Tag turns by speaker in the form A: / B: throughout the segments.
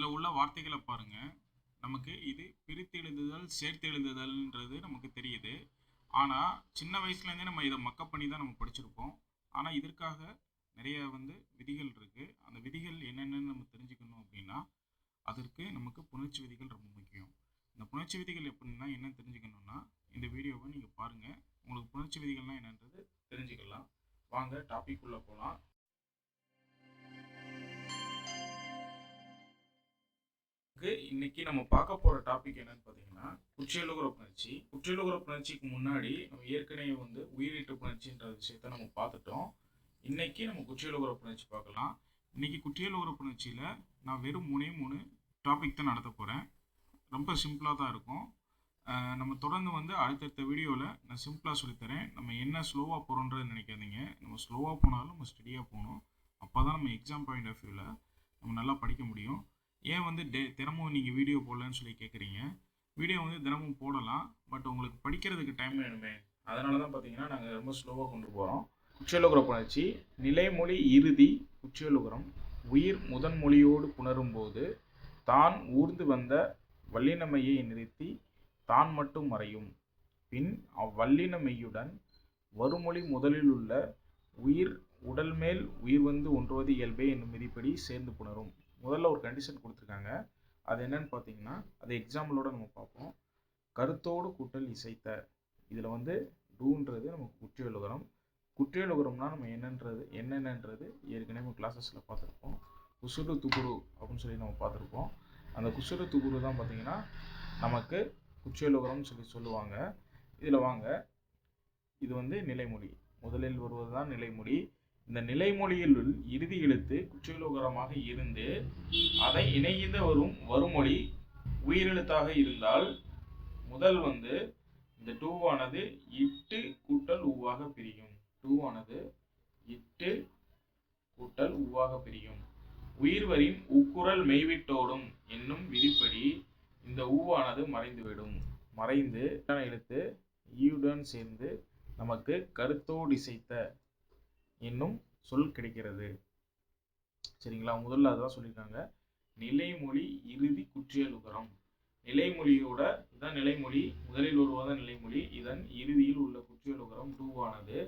A: இதில் உள்ள வார்த்தைகளை பாருங்கள் நமக்கு இது பிரித்து எழுதுதல் சேர்த்து எழுதுதல்ன்றது நமக்கு தெரியுது. ஆனால் சின்ன வயசுலேருந்தே நம்ம இதை மக்கப் பண்ணி தான் நம்ம படிச்சிருப்போம். ஆனால் இதற்காக நிறைய வந்து விதிகள் இருக்குது அந்த விதிகள் என்னென்னு நம்ம தெரிஞ்சுக்கணும் அப்படின்னா அதற்கு நமக்கு புணர்ச்சி விதிகள் ரொம்ப முக்கியம். இந்த புணர்ச்சி விதிகள் எப்படின்னா என்ன தெரிஞ்சுக்கணும்னா இந்த வீடியோவை நீங்கள் பாருங்கள் உங்களுக்கு புணர்ச்சி விதிகள்லாம் என்னன்றது தெரிஞ்சுக்கலாம். வாங்க டாபிக் உள்ளே போகலாம் இன்னைக்கு நம்ம பார்க்க போற டாபிக் என்னன்னு பார்த்தீங்கன்னா உச்சியலுகிற புணர்ச்சி. உச்சியலுகிற புணர்ச்சிக்கு முன்னாடி நம்ம ஏற்கனவே வந்து உயிரீட்டு புணர்ச்சின்ற விஷயத்த நம்ம பார்த்துட்டோம். இன்னைக்கு நம்ம குற்றியலுகுற புணர்ச்சி பார்க்கலாம். இன்னைக்கு குற்றியலுகிற புணர்ச்சியில் நான் வெறும் மூணே மூணு டாபிக் தான் நடத்த போகிறேன் ரொம்ப சிம்பிளாக தான் இருக்கும். நம்ம தொடர்ந்து வந்து அடுத்தடுத்த வீடியோவில் நான் சிம்பிளாக சொல்லித்தரேன். நம்ம என்ன ஸ்லோவாக போகிறோன்றது நினைக்காதீங்க. நம்ம ஸ்லோவாக போனாலும் நம்ம ஸ்டடியாக போகணும். அப்போ தான் நம்ம எக்ஸாம் பாயிண்ட் ஆஃப் வியூவில் நம்ம நல்லா படிக்க முடியும். ஏன் வந்து டே தினமும் நீங்கள் வீடியோ போடலன்னு சொல்லி கேட்குறீங்க வீடியோ வந்து தினமும் போடலாம். பட் உங்களுக்கு படிக்கிறதுக்கு டைம் வேணுமே அதனால தான் பார்த்தீங்கன்னா நாங்கள் ரொம்ப ஸ்லோவாக கொண்டு போகிறோம் குச்சியலுகுர புணர்ச்சி நிலைமொழி இறுதி குச்சியலுகுரம் உயிர் முதன்மொழியோடு புணரும்போது தான் ஊர்ந்து வந்த வல்லினமையை நிறுத்தி தான் மட்டும் மறையும். பின் அவ்வல்லினமையுடன் வருமொழி முதலில் உள்ள உயிர் உடல் மேல் உயிர் வந்து ஒன்றுவது இயல்பே என்னும் விதிப்படி சேர்ந்து புணரும். முதல்ல ஒரு கண்டிஷன் கொடுத்துருக்காங்க. அது என்னன்னு பார்த்தீங்கன்னா அது எக்ஸாம்பிளோட நம்ம பார்ப்போம். கருத்தோடு கூட்டல் இசைத்த. இதில் வந்து டூன்றது நமக்கு குற்றியலுகரம் குற்றியலுகரம்னா நம்ம என்னன்றது என்னென்னன்றது ஏற்கனவே நம்ம கிளாஸஸில் பார்த்துருப்போம். குசுறு துகுரு அப்படின்னு சொல்லி நம்ம பார்த்துருப்போம். அந்த குசுறு துகுரு தான் பார்த்தீங்கன்னா நமக்கு குற்றியலுகரம்னு சொல்லி சொல்லுவாங்க. இதில் வாங்க. இது வந்து நிலைமொழி. முதலில் வருவது தான் நிலைமொழி. இந்த நிலைமொழியில் இறுதி எழுத்து குற்றியலுகரமாக இருந்து அதை இணைந்து வரும் வருமொழி உயிரெழுத்தாக இருந்தால் முதல் வந்து இந்த டூவானது இட்டு கூட்டல் உவாக பிரியும். டூவானது இட்டு கூட்டல் உவாக பிரியும். உயிர்வரின் உக்குரல் மெய்விட்டோடும் என்னும் விதிப்படி இந்த ஊவானது மறைந்துவிடும். மறைந்து எழுத்து ஈயுடன் சேர்ந்து நமக்கு கருத்தோடு இசைத்த என்னும் சொல் கிடைக்கிறது. சரிங்களா? முதல்ல அதுதான் சொல்லியிருக்காங்க. நிலைமொழி இறுதி குற்றியலுகரம் நிலைமொழியோட இதான் நிலைமொழி முதலில் உருவாதான் நிலைமொழி இதன் இறுதியில் உள்ள குற்றியலுகரம் டூவானது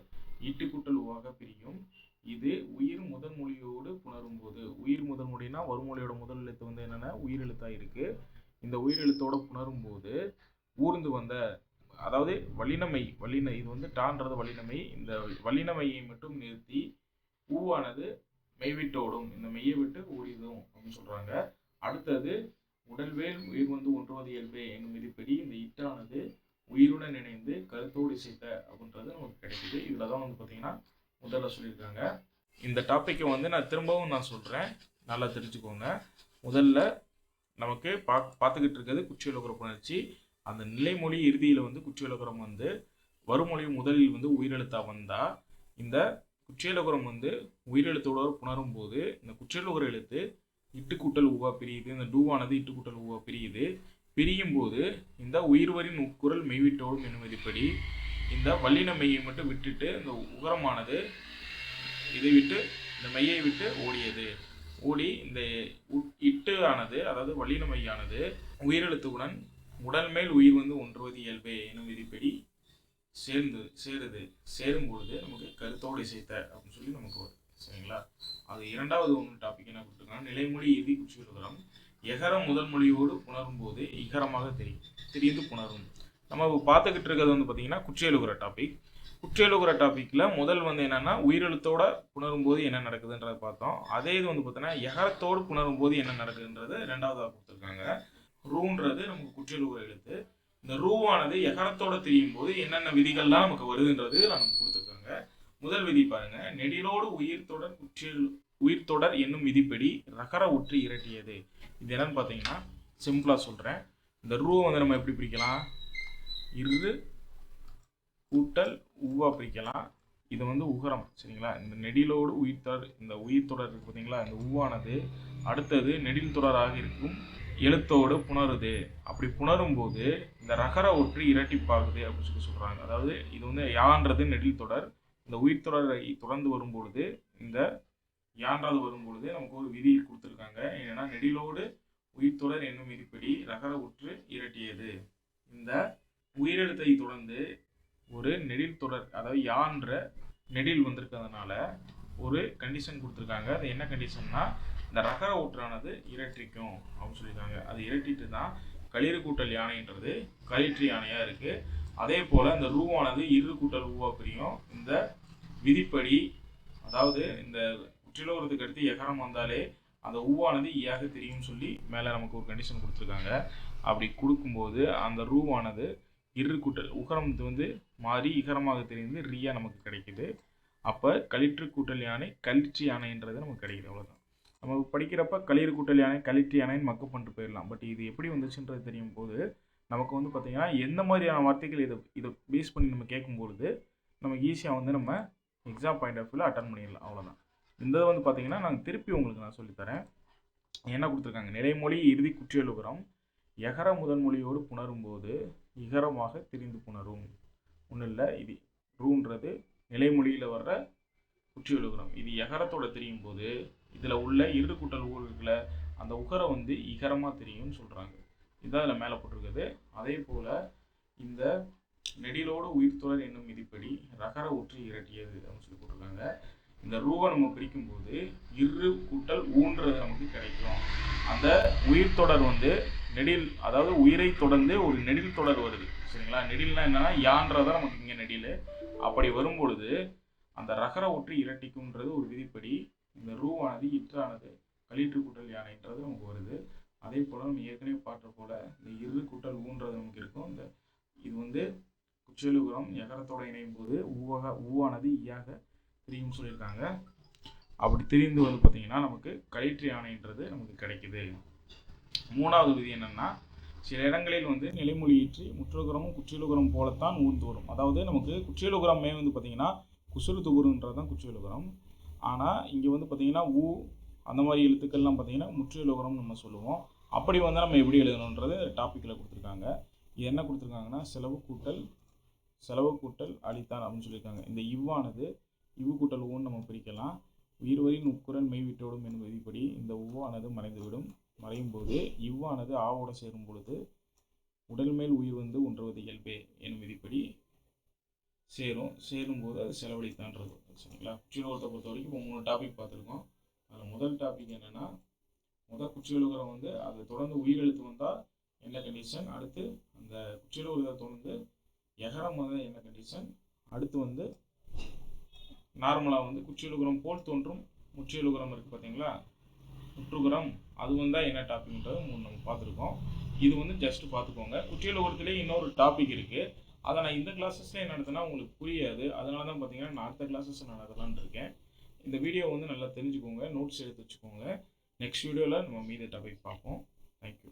A: ஈட்டுக்குட்டல் உவாக பிரியும். இது உயிர் முதன் மொழியோடு புணரும் போது உயிர் முதன் மொழினா வருமொழியோட முதல் எழுத்து வந்து என்னென்ன? உயிரெழுத்தாக இருக்குது இந்த உயிரெழுத்தோட புணரும் போது ஊர்ந்து வந்த அதாவது வல்லினமை வல்லின இது வந்து டான்றது வல்லினமை. இந்த வல்லினமையை மட்டும் நிறுத்தி பூவானது மெய்விட்டோடும் இந்த மெய்யை விட்டு ஓடிடும் அப்படின்னு சொல்கிறாங்க அடுத்தது உடல்வேல் உயிர் வந்து ஒன்றுவது இயல்பே எனும் விதிப்படி இந்த இட்டானது உயிருடன் இணைந்து கருத்தோடு இசைத்த அப்படின்றது நமக்கு கிடைக்குது. இதில் தான் வந்து பார்த்தீங்கன்னா முதல்ல சொல்லியிருக்காங்க. இந்த டாப்பிக்கை வந்து நான் திரும்பவும் நான் சொல்கிறேன் நல்லா தெரிஞ்சுக்கோங்க. முதல்ல நமக்கு பா பார்த்துக்கிட்டு இருக்கிறது குச்சியலுக்குற புணர்ச்சி. அந்த நிலைமொழி இறுதியில் வந்து குற்றியலகுரம் வந்து வருமொழி முதலில் வந்து உயிரெழுத்தாக வந்தால் இந்த குற்றியலகுரம் வந்து உயிரெழுத்தோட புணரும் போது இந்த குற்றியலுகர எழுத்து இட்டுக்கூட்டல் உவா பிரியுது இந்த டூவானது இட்டுக்கூட்டல் உவா பிரியுது. பிரியும் போது இந்த உயிர்வரின் உட்குரல் மெய்விட்டோடும் என்னும் இந்த வல்லின மெய்யை மட்டும் விட்டுட்டு இந்த உகரமானது இதை விட்டு இந்த மெய்யை விட்டு ஓடியது. ஓடி இந்த உட்- இட்டு ஆனது அதாவது வல்லின மையானது உயிரெழுத்துடன் உடல் மேல் உயிர் வந்து ஒன்றுவது இயல்பே எனும் விதிப்படி சேர்ந்து சேருது சேரும் பொழுது நமக்கு கருத்தோடு இசைத்த அப்படின்னு சொல்லி நமக்கு வரும். சரிங்களா? அது இரண்டாவது ஒன்று டாபிக் என்ன கொடுத்துருக்காங்க நிலைமொழி இறுதி குச்சியுலகம் எகரம் முதல் மொழியோடு புணரும் போது இகரமாக தெரியும் தெரிந்து புணரும். நம்ம இப்போ பார்த்துக்கிட்டு இருக்கிறது வந்து பார்த்தீங்கன்னா குற்றியலுகிற டாபிக் குற்றியலுகிற டாப்பிக்கில் முதல் வந்து என்னென்னா உயிரெழுத்தோட புணரும் போது என்ன நடக்குதுன்றதை பார்த்தோம். அதே இது வந்து பார்த்தோன்னா எகரத்தோடு புணரும் போது என்ன நடக்குதுன்றது ரெண்டாவதாக கொடுத்துருக்காங்க. ரூன்றது நமக்கு குற்றியலுகிற எழுத்து. இந்த ரூவானது எகரத்தோட திரியும் போது என்னென்ன விதிகள்லாம் நமக்கு வருதுன்றது நமக்கு கொடுத்துருக்காங்க. முதல் விதி பாருங்க. நெடிலோடு உயிர் தொடர் குற்றியல் உயிர் தொடர் என்னும் விதிப்படி ரகர உற்று இரட்டியது. இது என்னன்னு பார்த்தீங்கன்னா சிம்பிளாக சொல்கிறேன் இந்த ரூவை வந்து நம்ம எப்படி பிரிக்கலாம்? இரு கூட்டல் உவ்வா பிரிக்கலாம். இது வந்து உகரம் சரிங்களா? இந்த நெடிலோடு உயிர் தொடர் இந்த உயிர் தொடர் இருக்கு பார்த்தீங்களா? இந்த உவ்வானது அடுத்தது நெடில் தொடராக இருக்கும். எழுத்தோடு புணருது. அப்படி புணரும் போது இந்த ரகர ஒற்று இரட்டிப்பாகுது அப்படின்னு சொல்லி சொல்கிறாங்க அதாவது இது வந்து யான்றது நெடில் தொடர். இந்த உயிர் தொடரை தொடர்ந்து வரும்பொழுது இந்த யான்றது வரும்பொழுது நமக்கு ஒரு விதி கொடுத்துருக்காங்க. ஏன்னா நெடிலோடு உயிர்த்தொடர் என்னும் இருப்படி ரகர ஒற்று இரட்டியது. இந்த உயிரெழுத்தை தொடர்ந்து ஒரு நெடில் தொடர் அதாவது யான்ற நெடில் வந்திருக்கிறதுனால ஒரு கண்டிஷன் கொடுத்துருக்காங்க. அது என்ன கண்டிஷன்னா இந்த ரகர ஊற்றானது இரட்டிக்கும் அப்படின்னு சொல்லியிருக்காங்க. அது இரட்டிட்டு தான் களிறு கூட்டல் யானைன்றது களிற்று யானையாக இருக்குது அதே போல் இந்த ரூவானது இரு கூட்டல் ஊவா பிரியும். இந்த விதிப்படி அதாவது இந்த உற்றிலோகத்துக்கு அடுத்து எகரம் வந்தாலே அந்த ஊவானது ஈயாக தெரியும்னு சொல்லி மேலே நமக்கு ஒரு கண்டிஷன் கொடுத்துருக்காங்க. அப்படி கொடுக்கும்போது அந்த ரூவானது இரு கூட்டல் உகரம் வந்து மாறி இகரமாக தெரிந்து ரியா நமக்கு கிடைக்குது. அப்போ களிற்று கூட்டல் யானை கழிற்று யானைன்றது நமக்கு கிடைக்குது. அவ்வளோதான் நம்ம படிக்கிறப்ப களிறு கூட்டல் யானை களிற்று யானைன்னு மக்கப் பண்ணிட்டு போயிடலாம். பட் இது எப்படி வந்துச்சுன்றது தெரியும் போது நமக்கு வந்து பார்த்திங்கன்னா எந்த மாதிரியான வார்த்தைகள் இதை இதை பேஸ் பண்ணி நம்ம கேட்கும்பொழுது நமக்கு ஈஸியாக வந்து நம்ம எக்ஸாம் பாயிண்ட் ஆஃப் வியூவில் அட்டன் பண்ணிடலாம். அவ்வளோதான் இந்த வந்து பார்த்தீங்கன்னா நாங்கள் திருப்பி உங்களுக்கு நான் சொல்லித்தரேன் என்ன கொடுத்துருக்காங்க? நிலைமொழி இறுதி குற்றியலுகரம் எகர முதன்மொழியோடு புணரும்போது இகரமாக திரிந்து புணரும். ஒன்றும் இல்லை இது ரூன்றது நிலைமொழியில் வர்ற குற்றியலுகரம். இது எகரத்தோட தெரியும் போது இதில் உள்ள இரு கூட்டல் ஊர்களுக்குள்ள அந்த உகரை வந்து இகரமாக தெரியும்னு சொல்கிறாங்க இதுதான் அதில் மேலே போட்டிருக்குது. அதே போல் இந்த நெடிலோடு உயிர்த்தொடர் என்னும் விதிப்படி ரகர ஊற்றி இரட்டியது அப்படின்னு சொல்லி போட்டிருக்காங்க. இந்த ரூவை நம்ம பிரிக்கும்போது இரு கூட்டல் ஊன்றது நமக்கு கிடைக்கும். அந்த உயிர் தொடர் வந்து நெடில் அதாவது உயிரை தொடர்ந்து ஒரு நெடில் தொடர் வருது. சரிங்களா? நெடில்னா என்னன்னா யான்றதான் நமக்கு இங்கே நெடில். அப்படி வரும்பொழுது அந்த ரகர ஒற்று இரட்டிக்கும்ன்றது ஒரு விதிப்படி இந்த ரூவானது இற்றானது களிற்று கூட்டல் யானைன்றது நமக்கு வருது. அதே போல் நம்ம ஏற்கனவே பார்த்த போல் இந்த இரு கூட்டல் ஊன்றது நமக்கு இருக்கும். இந்த இது வந்து குச்சலுகுரம் எகரத்தோட இணையும் போது ஊவக ஊவானது ஈயாக திரியும் சொல்லியிருக்காங்க. அப்படி திரிந்து வந்து பார்த்திங்கன்னா நமக்கு களிற்று யானைன்றது நமக்கு கிடைக்குது. மூணாவது விதி என்னென்னா சில இடங்களில் வந்து நிலைமொழியின்றி முற்றுகுரமும் குச்சியலுகுரம் போலத்தான் ஊர்ந்து வரும். அதாவது நமக்கு குச்சியலுகுரமே வந்து பார்த்திங்கன்னா குசுறு துகுருன்றது தான் குச்சியலுகுரம். ஆனால் இங்கே வந்து பார்த்திங்கன்னா ஊ அந்த மாதிரி எழுத்துக்கள்லாம் பார்த்தீங்கன்னா முற்றியலோகரம்னு நம்ம சொல்லுவோம். அப்படி வந்து நம்ம எப்படி எழுதணுன்றது டாப்பிக்கில் கொடுத்துருக்காங்க. இது என்ன கொடுத்துருக்காங்கன்னா செலவு கூட்டல் செலவு கூட்டல் அளித்தான் அப்படின்னு சொல்லியிருக்காங்க. இந்த இவ்வானது இவ்வு கூட்டல் ஊன்னு நம்ம பிரிக்கலாம். உயிர்வரின் உக்குரன் மெய்விட்டோடும் என்பது விதிப்படி இந்த உவ்வானது மறைந்துவிடும். மறையும் போது இவ்வானது ஆவோட சேரும் பொழுது உடல் மேல் உயிர் வந்து ஒன்றுவது இயல்பே என் விதிப்படி சேரும் சேரும்போது அது செலவழித்தான்றது சரிங்களா குச்சிலுகத்தை பொறுத்த வரைக்கும் இப்போ மூணு டாபிக் பார்த்துருக்கோம். அதில் முதல் டாபிக் என்னென்னா முதல் குச்சியலுகரம் வந்து அதை தொடர்ந்து உயிரெழுத்து வந்தால் என்ன கண்டிஷன் அடுத்து அந்த குச்சியலுகரத்தை தொடர்ந்து எகரம் வந்தால் என்ன கண்டிஷன் அடுத்து வந்து நார்மலாக வந்து குச்சியலுகரம் போல் தோன்றும் முற்றியலுகரம் இருக்குது பார்த்தீங்களா முற்றுகரம் அது வந்தால் என்ன டாபிக்ன்றது மூணு நம்ம பார்த்துருக்கோம். இது வந்து ஜஸ்ட் பார்த்துக்கோங்க. குற்றியலுகரத்துலேயே இன்னொரு டாபிக் இருக்குது அதை நான் இந்த கிளாஸஸ்லேயே நடத்தினா உங்களுக்கு புரியாது. அதனால தான் பார்த்தீங்கன்னா நான் அடுத்த கிளாஸஸ் நடத்தலான்னு இருக்கேன். இந்த வீடியோ வந்து நல்லா தெரிஞ்சுக்கோங்க. நோட்ஸ் எடுத்து வச்சுக்கோங்க. நெக்ஸ்ட் வீடியோவில் நம்ம மீத டாபிக் பார்ப்போம். தேங்க்யூ